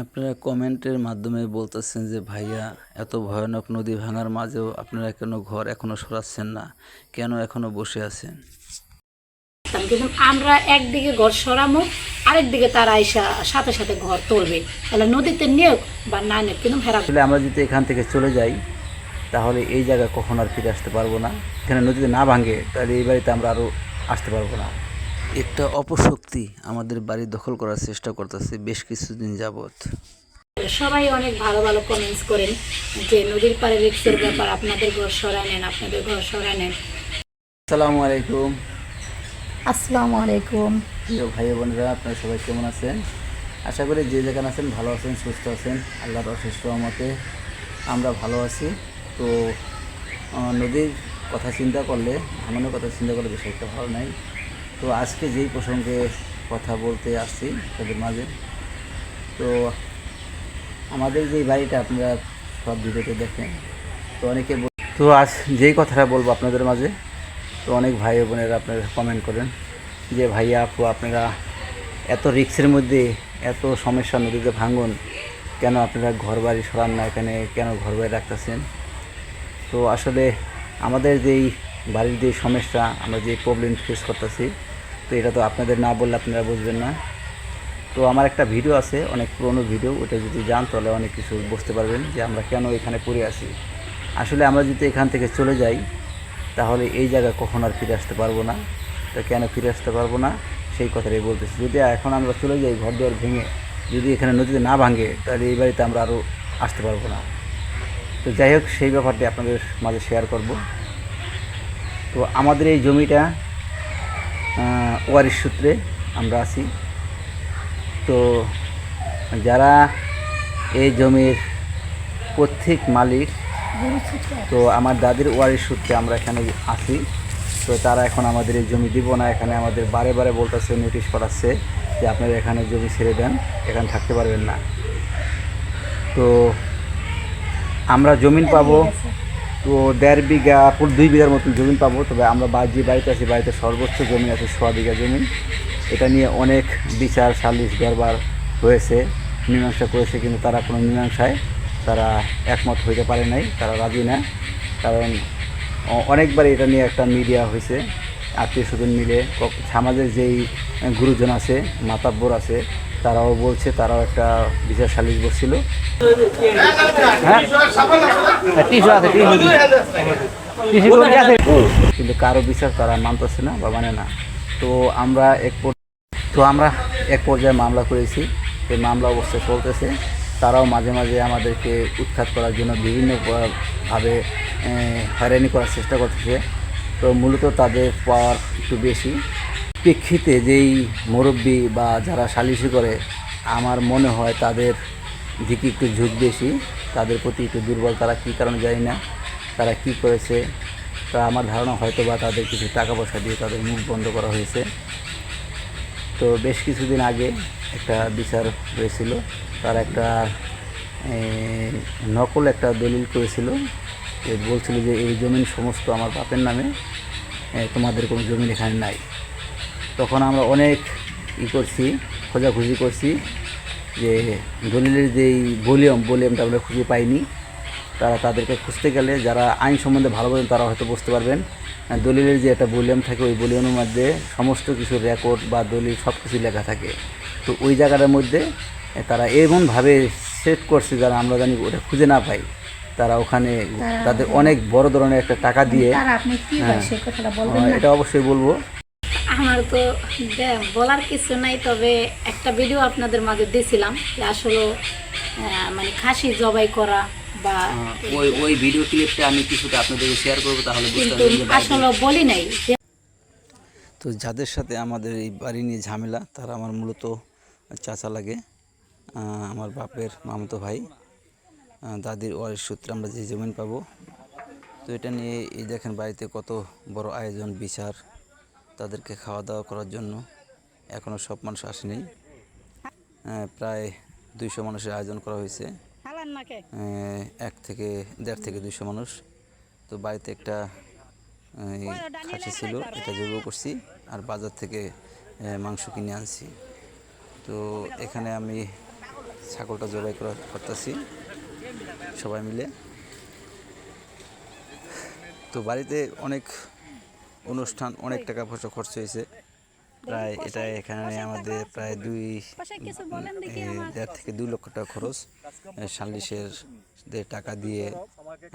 আপনারা কমেন্টের মাধ্যমে বলতেছেন যে ভাইয়া এত ভয়ানক নদী ভাঙার মাঝেও আপনারা কেন ঘর এখনও সরাচ্ছেন না। কেন এখনও বসে আছেন? কিন্তু আমরা একদিকে ঘর সরামো আরেকদিকে তারা আইসা সাথে সাথে ঘর তুলবে। তাহলে নদীতে নিয়োগ বা না নিয়োগ কিন্তু হেরা আমরা যদি এখান থেকে চলে যাই তাহলে এই জায়গায় কখন আর ফিরে আসতে পারব না? এখানে নদীতে না ভাঙে তাহলে এই বাড়িতে আমরা আরও আসতে পারব না। একটা অপশক্তি আমাদের বাড়ি দখল করার চেষ্টা করতেছে বেশ কিছুদিন যাবত সবাই অনেক ভালো ভালো কমেন্টস করেন যে নদীর পাড়ে রিক্সের ব্যাপার আপনাদের ঘর সরায় নেন আপনাদের ঘর সরায় নেন। আসসালামু আলাইকুম। আসসালামু আলাইকুম। প্রিয় ভাই বোনেরা আপনারা সবাই কেমন আছেন? আশা করি যে যেখানে আছেন ভালো আছেন সুস্থ আছেন। আল্লাহর অশেষ রহমতে আমরা ভালো আছি। তো নদীর কথা চিন্তা করলে ভাঙনের কথা চিন্তা করলে বেশি একটা ভালো নাই। তো আজকে যেই প্রসঙ্গে কথা বলতে আসছি তাদের মাঝে, তো আমাদের যেই বাড়িটা আপনারা সব ভিডিওতে দেখেন, তো অনেকে তো আজ যেই কথাটা বলব আপনাদের মাঝে, তো অনেক ভাই বোনেরা আপনারা কমেন্ট করেন যে, ভাইয়া, আপু, আপনারা এত রিক্সের মধ্যে এত সমস্যা নদীতে ভাঙন কেন আপনারা ঘর বাড়ি সরান না এখানে, কেন ঘর বাড়ি রাখতেছেন? তো আসলে আমাদের যেই বাড়ির যে সমস্যা, আমরা যে প্রবলেম ফেস করতেছি, তো এটা তো আপনাদের না বললে আপনারা বুঝবেন না। তো আমার একটা ভিডিও আছে, অনেক পুরনো ভিডিও ওটা যদি যান তাহলে অনেক কিছু বুঝতে পারবেন যে আমরা কেন এখানে পড়ে আসি আসলে আমরা যদি এখান থেকে চলে যাই, তাহলে এই জায়গায় কখন আর ফিরে আসতে পারব না? তো কেন ফিরে আসতে পারব না? সেই কথাটাই বলতেছি। যদি এখন আমরা চলে যাই ঘর দুয়ার ভেঙে যদি এখানে নদীতে না ভাঙে, তাহলে এই বাড়িতে আমরা আরও আসতে পারব না। তো যাই হোক, সেই ব্যাপারটি আপনাদের মাঝে শেয়ার করব। তো আমাদের এই জমিটা ওয়ারিশ সূত্রে আমরা আছি। তো যারা এই জমির প্রত্যেক মালিক, তো আমার দাদির ওয়ারিশ সূত্রে আমরা এখানে আছি। তো তারা এখন আমাদের এই জমি দিব না। এখানে আমাদের বারে বারে বলতেছে, নোটিশ করাচ্ছে যে আপনারা এখানে জমি ছেড়ে দেন, এখানে থাকতে পারবেন না। তো আমরা জমিন পাবো তো দেড় বিঘা দুই বিঘার মতন জমিন পাবো, তবে আমরা যে বাড়িতে আছি, বাড়িতে সর্বোচ্চ জমি আছে ছ বিঘা জমি। এটা নিয়ে অনেক বিচার, সালিশ দরবার হয়েছে, মীমাংসা করেছে, কিন্তু তারা কোনো মীমাংসায় তারা একমত হইতে পারে নাই, তারা রাজি না। কারণ অনেকবার এটা নিয়ে একটা মিডিয়া হয়েছে আত্মীয় স্বজন মিলে সমাজের যেই গুরুজন আছে, মাতাব্বর আছে তারাও বলছে তারাও একটা বিচার সালিশ বসছিল। হ্যাঁ? আছে কিন্তু কারও বিচার তারা মানতেছে না বা মানে না। তো আমরা এক তো আমরা এক পর্যায়ে মামলা করেছি। সেই মামলা অবস্থা চলতেছে। তারাও মাঝে মাঝে আমাদেরকে উৎখাত করার জন্য বিভিন্ন প- ভাবে আহ, হয়রানি করার চেষ্টা করতেছে। তো মূলত তাদের পাওয়ার একটু বেশি। প্রেক্ষিতে যেই মুরব্বী বা যারা সালিশি করে, আমার মনে হয় তাদের দিকে একটু ঝুঁক বেশি। তাদের প্রতি একটু দুর্বল তারা কী কারণে জানি না? তারা কি করেছে? তা আমার ধারণা হয়তো বা তাদের কিছু টাকা পয়সা দিয়ে তাদের মুখ বন্ধ করা হয়েছে। তো বেশ কিছুদিন আগে একটা বিচার হয়েছিল। তার একটা নকল একটা দলিল করেছিল। বলছিল যে এই জমিন সমস্ত আমার বাপের নামে। তোমাদের কোনো জমিন এখানে নাই। তখন আমরা অনেক ই করছি খোঁজাখুঁজি করছি যে দলিলের যেই ভলিউম ভলিউমটা আমরা খুঁজে পাইনি তারা তাদেরকে খুঁজতে গেলে যারা আইন সম্বন্ধে ভালো বোঝেন তারা হয়তো বুঝতে পারবেন। দলিলের যে একটা ভলিউম থাকে ওই ভলিউমের মধ্যে সমস্ত কিছু রেকর্ড বা দলিল সব কিছু লেখা থাকে। তো ওই জায়গাটার মধ্যে তারা এমনভাবে সেট করছে যারা আমরা জানি ওটা খুঁজে না পাই তারা ওখানে তাদের অনেক বড় ধরনের একটা টাকা দিয়ে আপনি কি হয় এটা অবশ্যই বলব। আমার তো বলার কিছু নাই তবে একটা ভিডিও আপনাদের মাঝে দিয়েছিলাম যে আসলে মানে খাসি জবাই করা বা ওই ওই ভিডিও ক্লিপটা আমি কিছুটা শেয়ার করব তাহলে কিন্তু আসলে বলি নাই তো যাদের সাথে আমাদের এই বাড়ি নিয়ে ঝামেলা তারা আমার মূলত চাচা লাগে আমার বাপের মামতো ভাই দাদির ওয়ারিশ সূত্রে আমরা যে জমিন পাবো। তো এটা নিয়ে এই দেখেন বাড়িতে কত বড় আয়োজন বিচার তাদেরকে খাওয়া দাওয়া করার জন্য। এখনও সব মানুষ আসেনি। প্রায় দুইশো মানুষের আয়োজন করা হয়েছে। এক থেকে দেড় থেকে দুইশো মানুষ। তো বাড়িতে একটা খাসি ছিল এটা জবাই করছি। আর বাজার থেকে মাংস কিনে আনছি। তো এখানে আমি ছাগলটা জবাই করা করতেছি সবাই মিলে। তো বাড়িতে অনেক অনুষ্ঠান অনেক টাকা পয়সা খরচ হয়েছে। প্রায় এটা এখানে আমাদের প্রায় দুই দেড় থেকে দুই লক্ষ টাকা খরচ সালিশের টাকা দিয়ে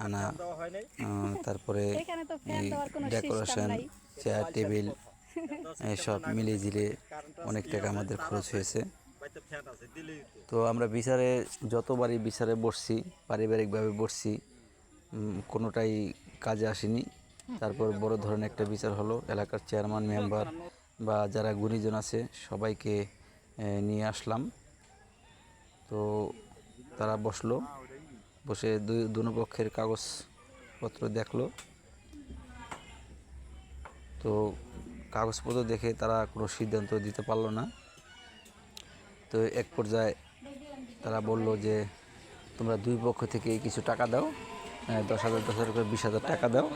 আনা তারপরে ডেকোরেশন, চেয়ার, টেবিল সব মিলে জিলে অনেক টাকা আমাদের খরচ হয়েছে। তো আমরা বিচারে, যতবারই বিচারে বসছি, পারিবারিকভাবে বসছি কোনোটাই কাজে আসেনি। তারপর বড় ধরনের একটা বিচার হলো, এলাকার চেয়ারম্যান, মেম্বার বা যারা গুণীজন আছে সবাইকে নিয়ে আসলাম। তো তারা বসল, বসে দুই দুনো পক্ষের কাগজপত্র দেখল। তো কাগজপত্র দেখে তারা কোনো সিদ্ধান্ত দিতে পারল না। তো এক পর্যায়ে তারা বলল যে, তোমরা দুই পক্ষ থেকে কিছু টাকা দাও দশ হাজার দশ হাজার করে, বিশ হাজার টাকা দাও।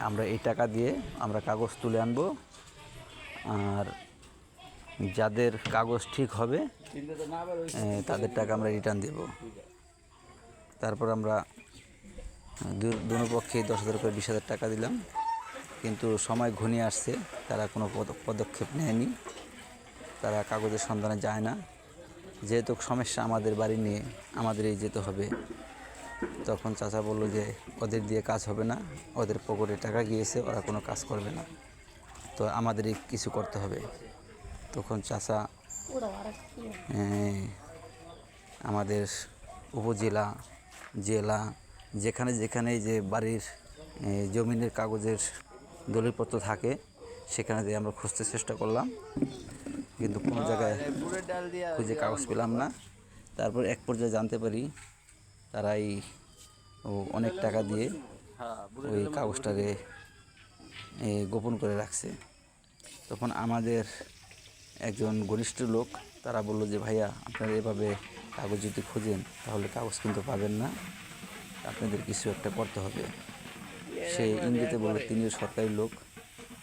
আমরা এই টাকা দিয়ে আমরা কাগজ তুলে আনব। আর যাদের কাগজ ঠিক হবে তাদের টাকা আমরা রিটার্ন দেব। তারপর আমরা দুনো দশ হাজার করে বিশ হাজার টাকা দিলাম। কিন্তু সময় ঘনিয়ে আসছে, তারা কোনো পদ- পদক্ষেপ নেয়নি। তারা কাগজের সন্ধানে যায় না। যেহেতু সমস্যা আমাদের বাড়ি নিয়ে, আমাদেরই যেতে হবে। তখন চাচা বলল যে ওদের দিয়ে কাজ হবে না ওদের পকেটে টাকা গিয়েছে ওরা কোনো কাজ করবে না। তো আমাদেরই কিছু করতে হবে। তখন চাচা এই, আমাদের উপজেলা জেলা যেখানে যেখানে যে বাড়ির জমিনের কাগজের দলিলপত্র থাকে সেখানে দিয়ে আমরা খুঁজতে চেষ্টা করলাম। কিন্তু কোনো জায়গায় খুঁজে কাগজ পেলাম না। তারপর এক পর্যায়ে জানতে পারি তারাই ও অনেক টাকা দিয়ে ওই কাগজটাকে এ, গোপন করে রাখছে। তখন আমাদের একজন ঘনিষ্ঠ লোক তারা বলল যে ভাইয়া আপনারা এভাবে কাগজ যদি খোঁজেন তাহলে কাগজ কিন্তু পাবেন না। আপনাদের কিছু একটা করতে হবে। সে ইঙ্গিতে বলল তিনিও সরকারি লোক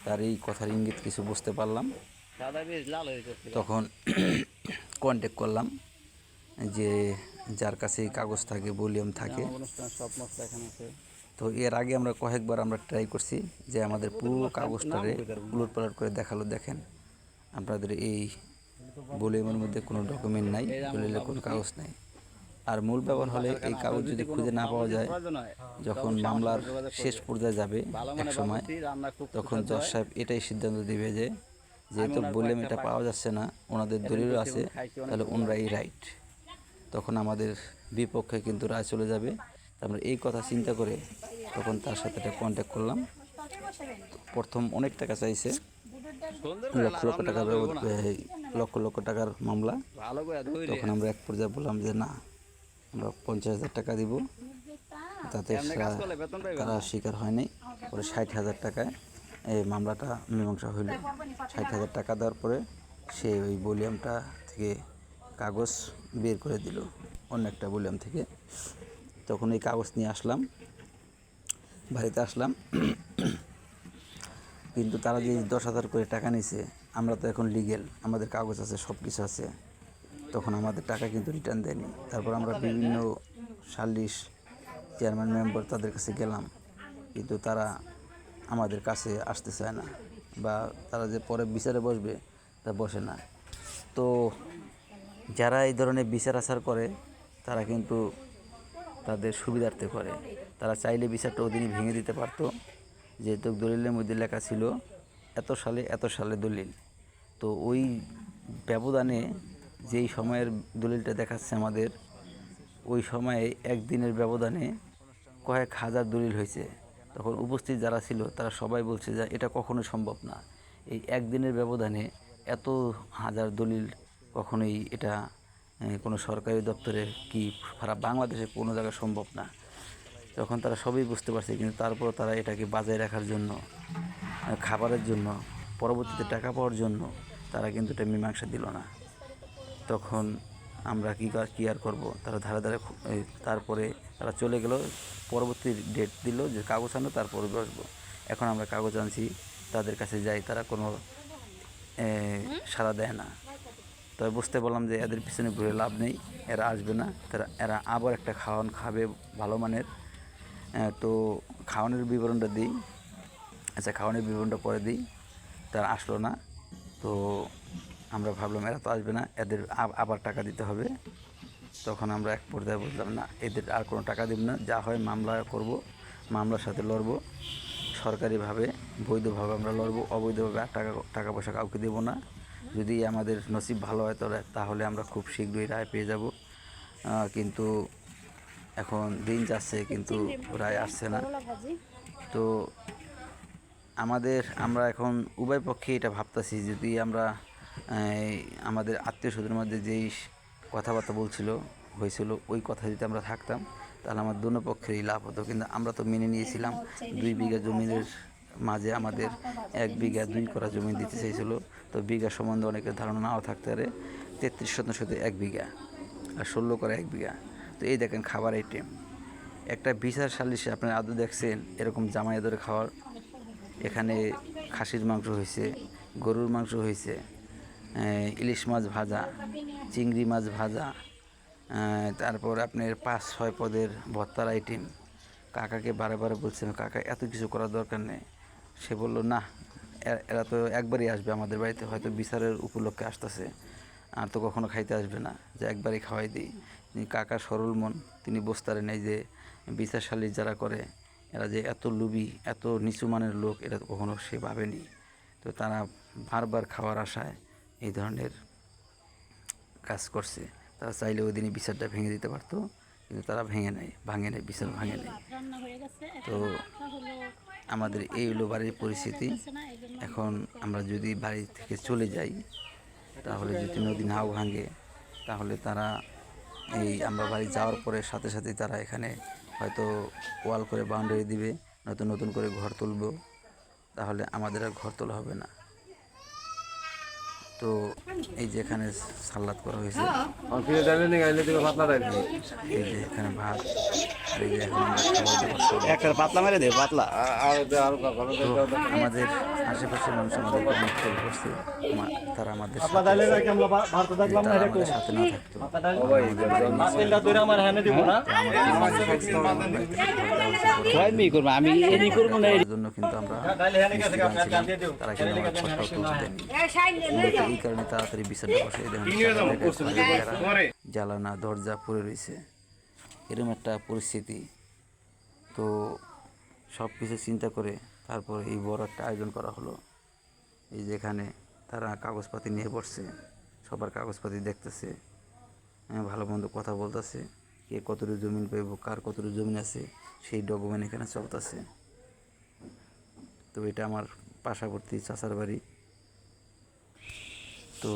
তার এই কথার ইঙ্গিত কিছু বুঝতে পারলাম। তখন কন্ট্যাক্ট করলাম যে যার কাছে এই কাগজ থাকে ভলিউম থাকে। তো এর আগে আমরা কয়েকবার আমরা ট্রাই করছি যে আমাদের পুরো কাগজটারে উলট পালট করে দেখাল দেখেন। আপনাদের এই ভলিউমের মধ্যে কোনো ডকুমেন্ট নাই দলিলের কোনো কাগজ নাই। আর মূল ব্যাপার হলে এই কাগজ যদি খুঁজে না পাওয়া যায় যখন মামলার শেষ পর্যায়ে যাবে এক সময় তখন জজ সাহেব এটাই সিদ্ধান্ত দিবে যে যেহেতু বললাম এটা পাওয়া যাচ্ছে না ওনাদের দলিলও আছে তাহলে ওনারাই রাইট তখন আমাদের বিপক্ষে কিন্তু রায় চলে যাবে। আমরা এই কথা চিন্তা করে তখন তার সাথে একটা কন্ট্যাক্ট করলাম। প্রথম অনেক টাকা চাইছে। লক্ষ লক্ষ টাকার লক্ষ লক্ষ টাকার মামলা। তখন আমরা এক পর্যায়ে বললাম যে না আমরা পঞ্চাশ হাজার টাকা দিব। তাতে তারা স্বীকার হয়নি। পরে ষাট হাজার টাকায় এই মামলাটা মীমাংসা হইল। ষাট হাজার টাকা দেওয়ার পরে সে ওই ভলিউমটা থেকে কাগজ বের করে দিল অন্য একটা ভলিউম থেকে। তখন এই কাগজ নিয়ে আসলাম, বাড়িতে আসলাম। কিন্তু তারা যে দশ হাজার করে টাকা নিছে, আমরা তো এখন লিগেল আমাদের কাগজ আছে সব কিছু আছে। তখন আমাদের টাকা কিন্তু রিটার্ন দেয়নি। তারপর আমরা বিভিন্ন সালিশ চেয়ারম্যান মেম্বার তাদের কাছে গেলাম। কিন্তু তারা আমাদের কাছে আসতে চায় না বা তারা যে পরে বিচারে বসবে তা বসে না। তো যারা এই ধরনের বিচার আচার করে, তারা কিন্তু তাদের সুবিধার্থে করে। তারা চাইলে বিচারটা ওদিনই ভেঙে দিতে পারতো। যেহেতু দলিলের মধ্যে লেখা ছিল, এত সালে এত সালে দলিল। তো ওই ব্যবধানে যেই সময়ের দলিলটা দেখাচ্ছে আমাদের, ওই সময়ে একদিনের ব্যবধানে কয়েক হাজার দলিল হয়েছে। তখন উপস্থিত যারা ছিল, তারা সবাই বলছে যে এটা কখনো সম্ভব না। এই একদিনের ব্যবধানে এত হাজার দলিল কখনোই এটা কোনো সরকারি দপ্তরে কি সারা বাংলাদেশে কোনো জায়গায় সম্ভব না। তখন তারা সবই বুঝতে পারছে, কিন্তু তারপর তারা এটাকে বাজায় রাখার জন্য খাবারের জন্য, পরবর্তীতে টাকা পাওয়ার জন্য তারা কিন্তু এটা মীমাংসা দিল না। তখন আমরা কী কী আর করব? তারা ধারে ধারে তারপরে তারা চলে গেল, পরবর্তী ডেট দিল যে কাগজ আনো, তারপরে বসবো। এখন আমরা কাগজ আনছি, তাদের কাছে যাই, তারা কোনো সাড়া দেয় না। তবে বুঝতে পারলাম যে এদের পিছনে ঘুরে লাভ নেই, এরা আসবে না। তারা, এরা আবার একটা খাওয়ান খাবে ভালো মানের। তো খাওয়ানোর বিবরণটা দিই। আচ্ছা খাওয়ানোর বিবরণটা পরে দিই। তারা আসলো না। তো আমরা ভাবলাম, এরা তো আসবে না, এদের আবার টাকা দিতে হবে। তখন আমরা এক পর্যায়ে বুঝলাম, না, এদের আর কোনো টাকা দেব না। যা হয় মামলা করব, মামলার সাথে লড়ব। সরকারিভাবে, বৈধভাবে আমরা লড়ব, অবৈধভাবে আর টাকা টাকা পয়সা কাউকে দেবো না। যদি আমাদের নসিব ভালো হয় তাহলে তাহলে আমরা খুব শীঘ্রই রায় পেয়ে যাব। কিন্তু এখন দিন যাচ্ছে, কিন্তু রায় আসছে না। তো আমাদের, আমরা এখন উভয় পক্ষে এটা ভাবতেছি, যদি আমরা আমাদের আত্মীয় স্বজনের মধ্যে যেই কথাবার্তা বলছিল, হয়েছিল, ওই কথা যদি আমরা থাকতাম, তাহলে আমার দুনো পক্ষেরই লাভ হতো। কিন্তু আমরা তো মেনে নিয়েছিলাম, দুই বিঘা জমির মাঝে আমাদের এক বিঘা দুই করা জমি দিতে চাইছিল। তো বিঘা সম্বন্ধে অনেকের ধারণা নাও থাকতে পারে, তেত্রিশ শতাংশ এক বিঘা আর ষোলো করা এক বিঘা। তো এই দেখেন খাবার আইটেম একটা বিচার সালিশে আপনার আদৌ দেখছেন এরকম জামাই ধরে খাওয়ার এখানে খাসির মাংস হয়েছে, গরুর মাংস হয়েছে ইলিশ মাছ ভাজা, চিংড়ি মাছ ভাজা তারপর আপনার পাঁচ, ছয় পদের ভর্তার আইটেম কাকাকে বারে বারে বলছিলাম কাকা, এত কিছু করার দরকার নেই। সে বলল না এরা তো একবারই আসবে আমাদের বাড়িতে হয়তো বিচারের উপলক্ষে আসতেছে। আর তো কখনো খাইতে আসবে না। যে একবারই খাওয়াই দিই। কাকা সরল মন তিনি বস্তারে নেই যে বিচারশালী যারা করে এরা যে এত লুবি এত নিচু মানের লোক এটা তো কখনো সে ভাবেনি। তো তারা বারবার খাওয়ার আশায় এই ধরনের কাজ করছে। তারা চাইলে ওই দিনই বিচারটা ভেঙে দিতে পারতো কিন্তু তারা ভেঙে নেয় ভাঙে নেয় বিচার ভাঙে নেয়। তো আমাদের এই হলো বাড়ির পরিস্থিতি। এখন আমরা যদি বাড়ি থেকে চলে যাই, তাহলে যদি নদী নাও ভাঙে, তাহলে তারা এই আমরা বাড়ি যাওয়ার পরে সাথে সাথে তারা এখানে হয়তো ওয়াল করে বাউন্ডারি দিবে, নতুন নতুন করে ঘর তুলব। তাহলে আমাদের আর ঘর তোলা হবে না। তো এই যে এখানে সালাদ করা হয়েছে। এই যে এখানে ভাত এই যে এখন পাতলা। মেরে দে পাতলা। আর দে আর আমাদের আশেপাশের মানুষ আমাদের অনেক করছে। তারা আমাদের সাথে না থাকতো। আমি এনি করব না। জন্য কিন্তু আমরা তারা কিন্তু এই কারণে তাড়াতাড়ি বিচারটা বসে দেখেন জ্বালানা দরজা পড়ে রয়েছে এরকম একটা পরিস্থিতি। তো সব কিছু চিন্তা করে তারপর এই বড় একটা আয়োজন করা হলো। এই যেখানে তারা কাগজপাতি নিয়ে বসছে সবার কাগজপাতি দেখতেছে হ্যাঁ, ভালো মন্দ কথা বলতেছে কে কতটুকু জমিন পাইব কার কতটুকু জমিন আছে সেই ডকুমেন্ট এখানে চলতেছে। তো এটা আমার পাশাবর্তী চাচার বাড়ি। তো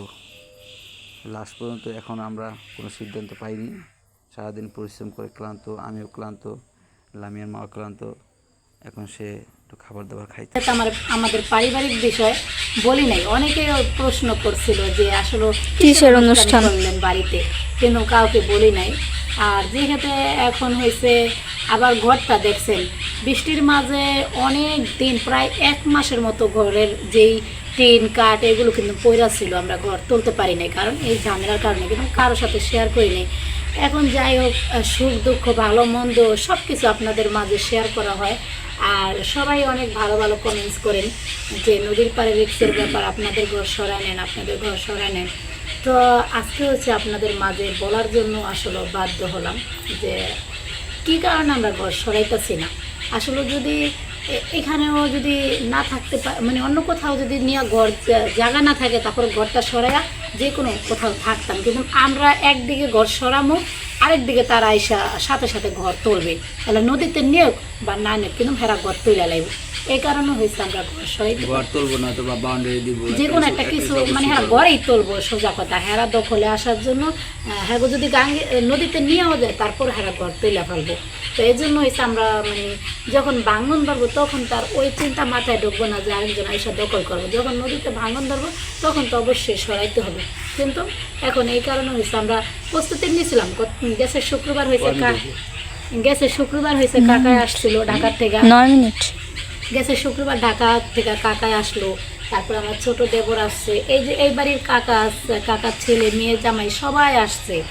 লাস্ট পর্যন্ত এখন আমরা কোনো সিদ্ধান্ত পাইনি। সারাদিন পরিশ্রম করে ক্লান্ত আমিও ক্লান্ত লামিয়ার মাও ক্লান্ত। এখন সে একটু খাবার দাবার খাইতে আমার আমাদের পারিবারিক বিষয় বলি নাই। অনেকে প্রশ্ন করছিল যে আসলে কিসের অনুষ্ঠান করলেন বাড়িতে? কিন্তু কাউকে বলি নাই। আর যেহেতু এখন হয়েছে আবার ঘরটা দেখছেন বৃষ্টির মাঝে অনেক দিন প্রায় এক মাসের মতো ঘরের যেই টিন, কাঠ, এগুলো কিন্তু পয়রা ছিল, আমরা ঘর তুলতে পারি নাই, কারণ এই ঝামেলার কারণে কিন্তু কারোর সাথে শেয়ার করি নাই। এখন যাই হোক সুখ, দুঃখ, ভালো, মন্দ সব কিছু আপনাদের মাঝে শেয়ার করা হয়। আর সবাই অনেক ভালো ভালো কমেন্টস করেন যে নদীর পাড়ে রিক্সের ব্যাপার, আপনাদের ঘর সরায় নেন, আপনাদের ঘর সরায় নেন। তো আজকে হচ্ছে আপনাদের মাঝে বলার জন্য আসলে বাধ্য হলাম যে, কী কারণে আমরা ঘর সরাইতেছি না? আসলে যদি এখানেও যদি না থাকতে পারে মানে অন্য কোথাও যদি নিয়ে ঘর জায়গা না থাকে তারপরে ঘরটা সরাইয়া যে কোনো কোথাও থাকতাম। কিন্তু আমরা একদিকে ঘর সরামো আরেকদিকে তারা আইসা সাথে সাথে ঘর তুলবে। তাহলে নদীতে নিয়োগ বা না নিয়োগ কিন্তু ভেড়া ঘর তুলে লাগবে এই কারণে হয়েছে আমরা ঘর সরাই ঘর তুলবো না তো বা বাউন্ডারি দিব যে কোনো একটা কিছু মানে হ্যাঁ গড়েই তুলবো সোজা কথা। হেরা দখলে আসার জন্য হ্যাঁ যদি গাঙ্গে নদীতে নিয়েও যায় তারপর হেরা ঘর তুলে ফেলব। তো এই জন্য হয়েছে আমরা মানে যখন ভাঙন ধরবো তখন তার ওই চিন্তা মাথায় ঢুকবো না যে আরেকজন এসে দখল করব। যখন নদীতে ভাঙন ধরবো তখন তো অবশ্যই সরাইতে হবে। কিন্তু এখন এই কারণে হয়েছে আমরা প্রস্তুতি নিয়েছিলাম। গ্যাসের শুক্রবার হয়েছে কা- গ্যাসের শুক্রবার হয়েছে কাকায় আসছিল ঢাকার থেকে। নয় মিনিট। গেছে শুক্রবার ঢাকা থেকে কাকায় আসলো। তারপর আমার ছোট দেবর আসছে। এই যে এই বাড়ির কাকা আসছে কাকার ছেলে মেয়ে জামাই সবাই আসছে।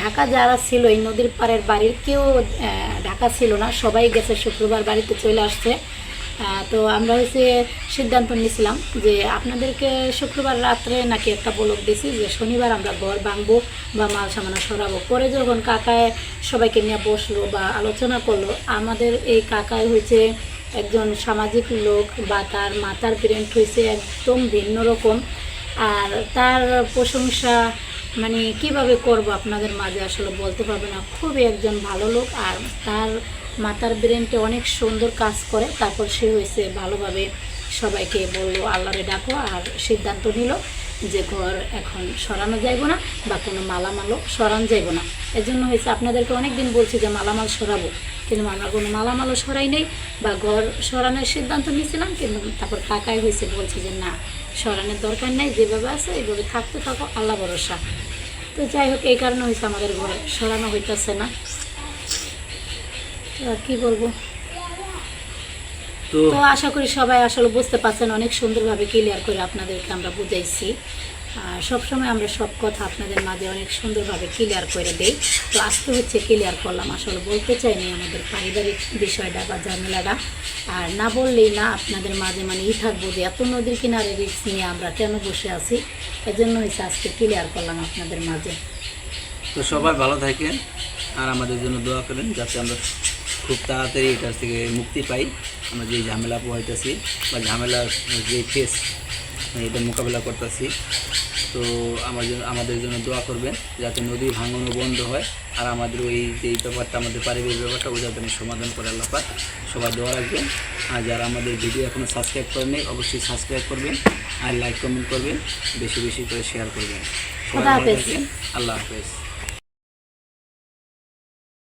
ঢাকা যারা ছিল, এই নদীর পাড়ের বাড়ির কেউ ঢাকা ছিল না, সবাই গেছে শুক্রবার বাড়িতে চলে আসছে। তো আমরা হচ্ছে সিদ্ধান্ত নিয়েছিলাম যে আপনাদেরকে শুক্রবার রাত্রে নাকি একটা বলক দিয়েছি যে শনিবার আমরা ঘর ভাঙবো বা মাল সামানা সরাবো। পরে যখন কাকায় সবাইকে নিয়ে বসল বা আলোচনা করল, আমাদের এই কাকায় হয়েছে একজন সামাজিক লোক বা তার মাতার প্রেন্ট হয়েছে একদম ভিন্ন রকম। আর তার প্রশংসা মানে কীভাবে করব আপনাদের মাঝে? আসলে বলতে পারবে না। খুবই একজন ভালো লোক আর তার মাতার ব্রেনটা অনেক সুন্দর কাজ করে। তারপর সে হয়েছে ভালোভাবে সবাইকে বলল, আল্লাহরে ডাকো। আর সিদ্ধান্ত নিল যে ঘর এখন সরানো যাইব না বা কোনো মালামালও সরান যাইব না। এজন্য হয়েছে, আপনাদেরকে অনেক দিন বলছি যে মালামাল সরাবো। কিন্তু আমরা কোনো মালামালও সরাই নেই বা ঘর সরানোর সিদ্ধান্ত নিয়েছিলাম কিন্তু তারপর কাকাই হয়েছে বলছে যে না সরানোর দরকার নেই যেভাবে আছে এইভাবে থাকতে থাকো আল্লাহ ভরসা। তো যাই হোক এই কারণে হয়েছে আমাদের ঘর সরানো হইতেছে না। কি বলব? তো আশা করি সবাই আসলে বুঝতে পারছেন অনেক সুন্দরভাবে ক্লিয়ার করে আপনাদেরকে আমরা বুঝাইছি। সবসময় আমরা সব কথা আপনাদের মাঝে অনেক সুন্দরভাবে ক্লিয়ার করে দেই। তো আজকে হচ্ছে ক্লিয়ার করলাম, আসলে বলতে চাইনি আমাদের পারিবারিক বিষয়টা বা ঝামেলাটা। আর না বললেই না আপনাদের মাঝে মানে ই থাকব যে এত নদীর কিনারে রিক্স নিয়ে আমরা কেন বসে আছি? এজন্য হয়েছে আজকে ক্লিয়ার করলাম আপনাদের মাঝে। তো সবাই ভালো থাকেন আর আমাদের জন্য দোয়া করেন যাতে আমরা খুব তাড়াতাড়ি এটার থেকে মুক্তি পাই। আমরা যে ঝামেলা পোহাইতেছি বা ঝামেলার যে ফেস এটা মোকাবেলা করতেছি। তো আমার জন্য আমাদের জন্য দোয়া করবেন যাতে নদী ভাঙনও বন্ধ হয় আর আমাদের ওই যে ব্যাপারটা আমাদের পারিবারিক ব্যাপারটা ওই যাতে সমাধান করে ব্যাপার সবার সবাই দোয়া রাখবেন। আর যারা আমাদের ভিডিও এখনও সাবস্ক্রাইব করেনি অবশ্যই সাবস্ক্রাইব করবেন আর লাইক কমেন্ট করবেন বেশি বেশি করে শেয়ার করবেন। আল্লাহ হাফেজ।